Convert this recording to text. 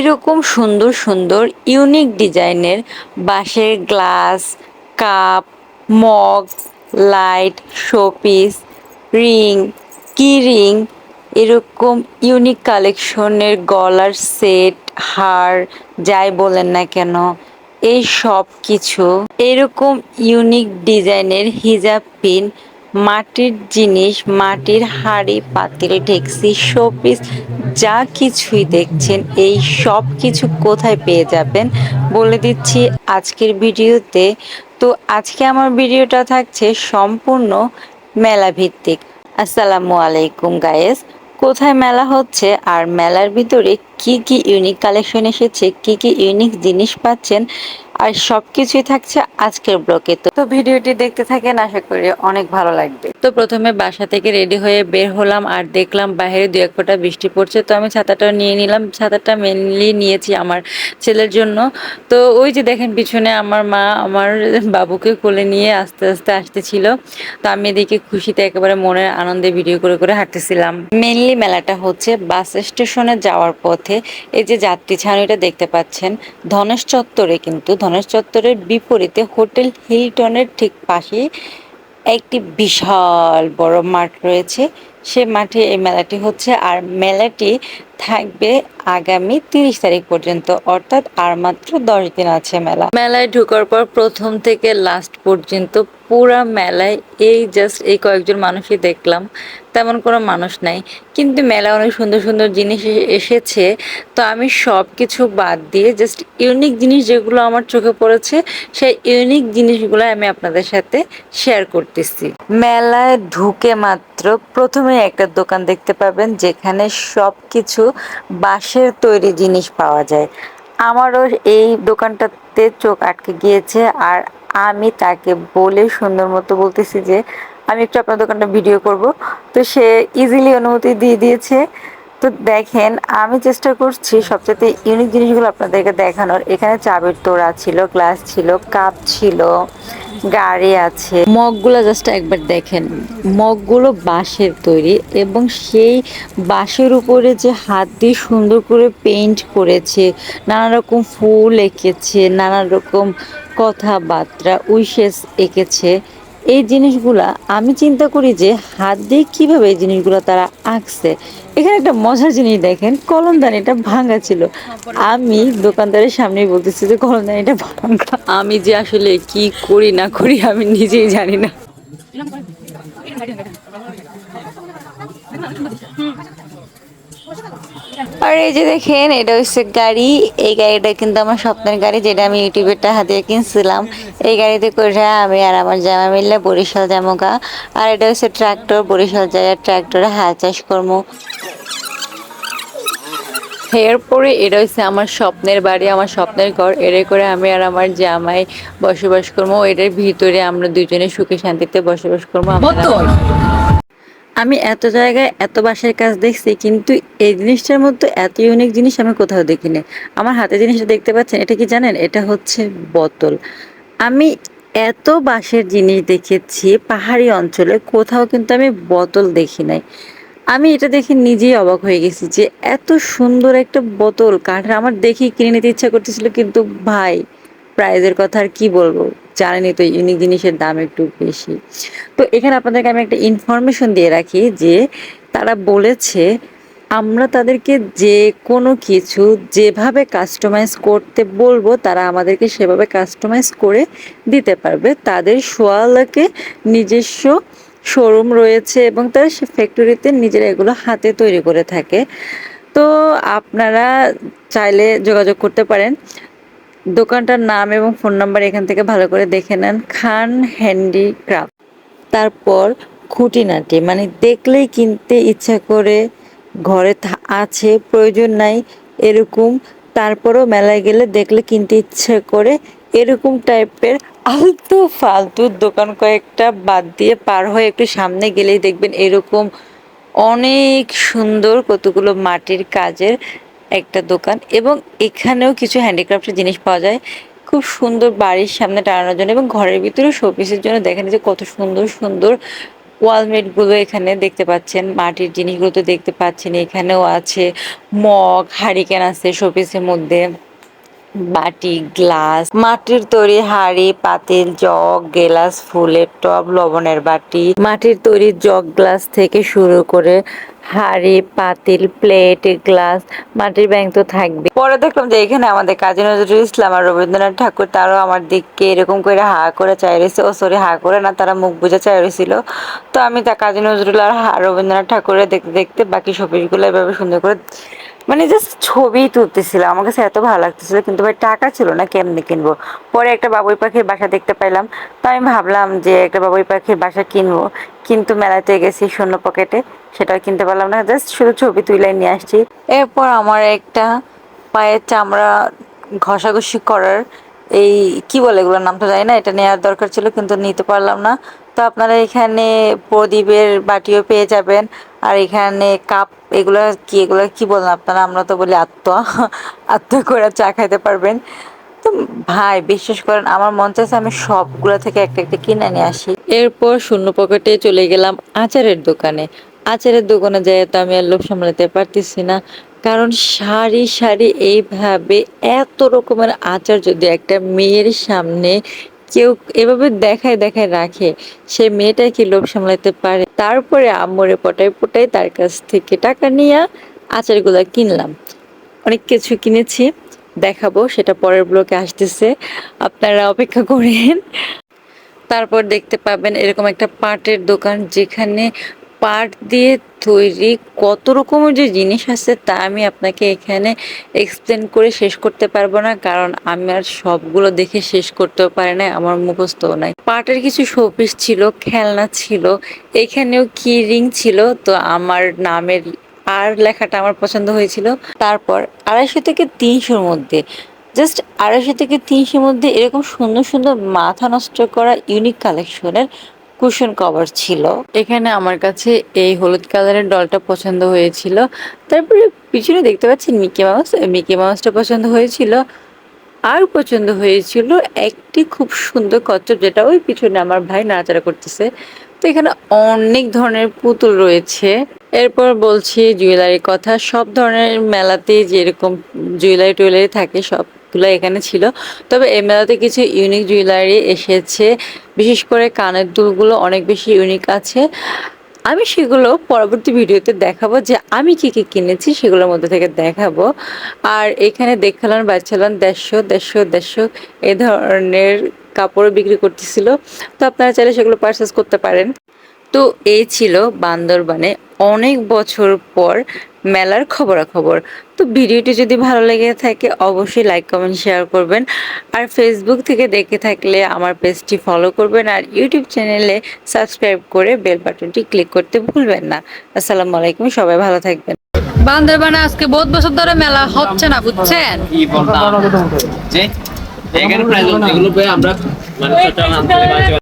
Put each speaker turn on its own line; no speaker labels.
এইরকম সুন্দর সুন্দর ইউনিক ডিজাইনের বাঁশের glass cup mug light showpiece ring key ring এরকম ইউনিক কালেকশনের গলার সেট হার, যাই বলেন না কেন, এই সব কিছু এরকম ইউনিক ডিজাইনের হিজাব পিন মাটির জিনিস, মাটির হাড়ি, পাতিল ডেক্সি শোপিস, যা কিছুই দেখছেন, এই সব কিছু কোথায় পেয়ে যাবেন বলে দিচ্ছি আজকের ভিডিওতে। তো আজকে আমার ভিডিওটা থাকছে সম্পূর্ণ মেলা ভিত্তিক আসসালামু আলাইকুম গায়েস কোথায় মেলা হচ্ছে আর মেলার ভিতরে কি কি ইউনিক কালেকশন এসেছে, কি কি ইউনিক জিনিস পাচ্ছেন আর সব কিছুই থাকছে আজকের ব্লকে তো ভিডিওটি দেখতে থাকেন, আশা করি অনেক ভালো লাগবে। তো প্রথমে বাসা থেকে রেডি হয়ে বের হলাম আর দেখলাম বাইরে দু এক ফোঁটা বৃষ্টি পড়ছে। তো আমি ছাতাটা নিয়ে নিলাম। ছাতাটা মেনলি নিয়েছি আমার ছেলের জন্য। তো ওই যে দেখেন পিছনে আমার মা আমার বাবুকে কোলে নিয়ে আস্তে আস্তে আসতেছিল। তো আমি এদিকে খুশিতে একেবারে মনের আনন্দে ভিডিও করে করে হাঁটতেছিলাম। মেনলি মেলাটা হচ্ছে বাস স্টেশনে যাওয়ার পথে। এই যে যাত্রী ছাউনিটা দেখতে পাচ্ছেন, ধনেশ চত্বরে কিন্তু ধনেশ চত্বরের বিপরীতে হোটেল হিলটনের ঠিক পাশে একটি বিশাল বড় মাঠ রয়েছে। সে মাঠে এই মেলাটি হচ্ছে আর মেলাটি থাকবে আগামী তিরিশ তারিখ পর্যন্ত অর্থাৎ আর মাত্র দশ দিন আছে মেলা। মেলায় ঢোকার পর প্রথম থেকে লাস্ট পর্যন্ত পুরা মেলায় এই জাস্ট এই কয়েকজন মানুষই দেখলাম তেমন কোনো মানুষ নাই। কিন্তু মেলা অনেক সুন্দর সুন্দর জিনিস এসেছে তো আমি সব কিছু বাদ দিয়ে জাস্ট ইউনিক জিনিস যেগুলো আমার চোখে পড়েছে সেই ইউনিক জিনিসগুলো আমি আপনাদের সাথে শেয়ার করতেছি। মেলায় ঢুকে মাত্র প্রথমে একটা দোকান দেখতে পাবেন যেখানে সব কিছু বাঁশের তৈরি জিনিস পাওয়া যায়। আমারও এই দোকানটাতে চোখ আটকে গিয়েছে আর আমি তাকে বলে সুন্দর মতো বলতেছি যে, আমি একটু আপনার দোকানটা ভিডিও করব। তো সে ইজিলি অনুমতি দিয়ে দিয়েছে। তো দেখেন, আমি চেষ্টা করছি সবচেয়ে ইউনিক জিনিসগুলো আপনাদেরকে দেখানোর। এখানে চাবির তোড়া ছিল গ্লাস ছিল কাপ ছিল, গাড়ি আছে। মগগুলো জাস্ট একবার দেখেন, মগগুলো বাঁশের তৈরি এবং সেই বাঁশের উপরে যে হাত দিয়ে সুন্দর করে পেইন্ট করেছে, নানা রকম ফুল এঁকেছে, নানা রকম কথাবার্তা, উইশেস এঁকেছে, এই জিনিসগুলা আমি চিন্তা করি যে হাত দিয়ে কীভাবে এই জিনিসগুলো তারা আঁকছে। এখানে একটা মজার জিনিস দেখেন, কলমদানিটা ভাঙা ছিল। আমি দোকানদারের সামনেই বলতেছি যে কলমদানিটা ভাঙা। আমি যে আসলে কি করি না করি আমি নিজেই জানি না। আর এই যে দেখেন, এটা হচ্ছে গাড়ি। এই গাড়িটা কিন্তু আমার স্বপ্নের গাড়ি, যেটা আমি ইউটিউবের টাকা দিয়ে কিনছিলাম। এই গাড়িতে করে আমি আর আমার জামা মিললে বরিশাল জামুকা আর এটা হচ্ছে ট্রাক্টর, বরিশাল জায়গার ট্রাক্টরে হাল চাষ করব এরপরে এটা হচ্ছে আমার স্বপ্নের বাড়ি, আমার স্বপ্নের ঘর। এরে করে আমি আর আমার জামাই বসবাস করব। এটার ভিতরে আমরা দুজনে সুখে শান্তিতে বসবাস করব। আমি এত জায়গায় এত বাসার কাজ দেখছি, কিন্তু এই জিনিসটার মধ্যে এত ইউনিক জিনিস আমি কোথাও দেখিনি। আমার হাতে জিনিসটা দেখতে পাচ্ছেন, এটা কি জানেন? এটা হচ্ছে বোতল। আমি এত বাঁশের জিনিস দেখেছি পাহাড়ি অঞ্চলে, কোথাও কিন্তু আমি বোতল দেখি নাই। আমি এটা দেখে নিজেই অবাক হয়ে গেছি যে এত সুন্দর একটা বোতল কাঠের। আমার দেখি কিনে নিতে ইচ্ছা করতেছিল, কিন্তু ভাই, প্রাইজের কথা আর কি বলব? জানেনই তো ইউনিক জিনিসের দাম একটু বেশি। তো এখানে আপনাদেরকে আমি একটা ইনফরমেশন দিয়ে রাখি যে তারা বলেছে, আমরা তাদেরকে যে কোনো কিছু যেভাবে কাস্টমাইজ করতে বলব, তারা আমাদেরকে সেভাবে কাস্টমাইজ করে দিতে পারবে। তাদের সোয়ালাকে নিজস্ব শোরুম রয়েছে এবং তারা ফ্যাক্টরিতে নিজেরা এগুলো হাতে তৈরি করে থাকে। তো আপনারা চাইলে যোগাযোগ করতে পারেন। দোকানটার নাম এবং ফোন নাম্বার এখান থেকে ভালো করে দেখে নেন। খান হ্যান্ডিক্রাফট তারপর খুঁটিনাটি মানে দেখলেই কিনতে ইচ্ছা করে ঘরে আছে, প্রয়োজন নাই, এরকম। তারপরেও মেলায় গেলে দেখলে কিনতে ইচ্ছে করে এরকম টাইপের আলতু ফালতু দোকান কয়েকটা বাদ দিয়ে পার হয়ে একটু সামনে গেলেই দেখবেন এরকম অনেক সুন্দর কতগুলো মাটির কাজের একটা দোকান এবং এখানেও কিছু হ্যান্ডিক্রাফটের জিনিস পাওয়া যায়। খুব সুন্দর বাড়ির সামনে টানানোর জন্য এবং ঘরের ভিতরে শোপিসের জন্য দেখেন যে কত সুন্দর সুন্দর ওয়ালমেটগুলো এখানে দেখতে পাচ্ছেন। মাটির জিনিসগুলো তো দেখতে পাচ্ছেন, এখানেও আছে মগ, হারিকেন আছে শোপিসের মধ্যে। বাটি, গ্লাস, মাটির তৈরি হাড়ি, পাতিল, জগ, গেলাস ফুলের টব লবণের বাটি। মাটির তৈরি জগ, গ্লাস থেকে শুরু করে হাড়ি, পাতিল, প্লেট, গ্লাস, মাটির ব্যাংক তো থাকবে। পরে দেখলাম যে এখানে আমাদের কাজী নজরুল ইসলাম আর রবীন্দ্রনাথ ঠাকুর, তারাও আমার দিককে এরকম করে হা করে চাই রয়েছে ও সরি হা করে না, তারা মুখ বুঝে চাই রয়েছিল তো আমি তা কাজী নজরুল আর রবীন্দ্রনাথ ঠাকুরের দেখতে দেখতে বাকি শপিসগুলো এভাবে সুন্দর করে মানে জাস্ট ছবি তুলতেছিল, আমার কাছে এত ভালো লাগতেছিল, কিন্তু ভাই টাকা ছিল না, কেমনে কিনবো? পরে একটা বাবুই পাখির বাসা দেখতে পাইলাম, তো আমি ভাবলাম যে একটা বাবুই পাখির বাসা কিনবো, কিন্তু মেলাতে গেছি শূন্য পকেটে, সেটাও কিনতে পারলাম না জাস্ট শুধু ছবি তুলে নিয়ে আসছি। এরপর আমার একটা পায়ের চামড়া ঘষাঘষি করার এই, কি বলে এগুলোর নাম তো জানি না, এটা নেওয়ার দরকার ছিল, কিন্তু নিতে পারলাম না। তো আপনারা এখানে প্রদীপের বাটিও পেয়ে যাবেন। আর এখানে কাপ, এগুলো কি এগুলো কি বলেন আপনারা? আমরা তো বলি আত্ম। আত্ম করে চা খাইতে পারবেন। তো ভাই, বিশ্বাস করেন, আমার মন চাইছে আমি সবগুলো থেকে একটা একটা কিনে নিয়ে আসি। এরপর শূন্য পকেটে চলে গেলাম আচারের দোকানে। আচারের দোকানে যাই তো আমি আর লোভ সামলাতে পারতেছি না। কারণ সারি সারি এইভাবে এত রকমের আচার যদি একটা মেয়ের সামনে কেউ এভাবে দেখায় দেখায় রাখে। সে মেয়েটা কি লোভ সামলাতে পারে। তারপরে আম্মরে পটাই পটাই তার কাছ থেকে টাকা নিয়ে আচারগুলো কিনলাম। অনেক কিছু কিনেছি, দেখাবো, সেটা পরের ব্লকে আসতেছে। আপনারা অপেক্ষা করেন। তারপর দেখতে পাবেন এরকম একটা পাটের দোকান যেখানে পাট দিয়ে তৈরি কত রকমের যে জিনিস আছে তা আমি আপনাকে এখানে এক্সপ্লেন করে শেষ করতে পারব না, কারণ আমি আর সবগুলো দেখে শেষ করতেও পারি না আমার মুখস্থও নাই। পাটের কিছু শোপিস ছিল, খেলনা ছিল, এখানেও কি রিং ছিল, তো আমার নামের আর লেখাটা আমার পছন্দ হয়েছিল। তারপর আড়াইশো থেকে তিনশোর মধ্যে জাস্ট আড়াইশো থেকে তিনশোর মধ্যে এরকম সুন্দর সুন্দর মাথা নষ্ট করা ইউনিক কালেকশনের কুশন কভার ছিল। এখানে আমার কাছে এই হলুদ কালারের ডলটা পছন্দ হয়েছিল। তারপরে পিছনে দেখতে পাচ্ছেন মিকি মাউস। মিকি মাউসটা পছন্দ হয়েছিল। আর পছন্দ হয়েছিল একটি খুব সুন্দর কচ্ছপ, যেটা ওই পিছনে আমার ভাই নাড়াচাড়া করতেছে। তো এখানে অনেক ধরনের পুতুল রয়েছে। এরপর বলছি জুয়েলারির কথা, সব ধরনের মেলাতেই যেরকম জুয়েলারি টুয়েলারি থাকে সবগুলো এখানে ছিল। তবে এই মেলাতে কিছু ইউনিক জুয়েলারি এসেছে। বিশেষ করে কানের দুলগুলো অনেক বেশি ইউনিক আছে। আমি সেগুলো পরবর্তী ভিডিওতে দেখাবো যে আমি কি কি কিনেছি সেগুলোর মধ্যে থেকে দেখাবো। আর এখানে দেখালাম বাচ্চালাম দেড়শো দেড়শো দেড়শো এ ধরনের কাপড়ও বিক্রি করতেছিল। তো আপনারা চাইলে সেগুলো পারচেস করতে পারেন। তো এই ছিল বান্দরবানে। অনেক বছর পর মেলার খবরাখবর। তো ভিডিওটি যদি ভালো লেগে থাকে অবশ্যই লাইক কমেন্ট শেয়ার করবেন। আর ফেসবুক থেকে দেখে থাকলে আমার পেজটি ফলো করবেন। আর ইউটিউব চ্যানেলে সাবস্ক্রাইব করে বেল বাটনটি ক্লিক করতে ভুলবেন না। আসসালামু আলাইকুম সবাই ভালো থাকবেন।
বান্দরবানে আজকে বহুত বছর ধরে মেলা হচ্ছে না বুঝছেন?
কি বলতাম? আমরা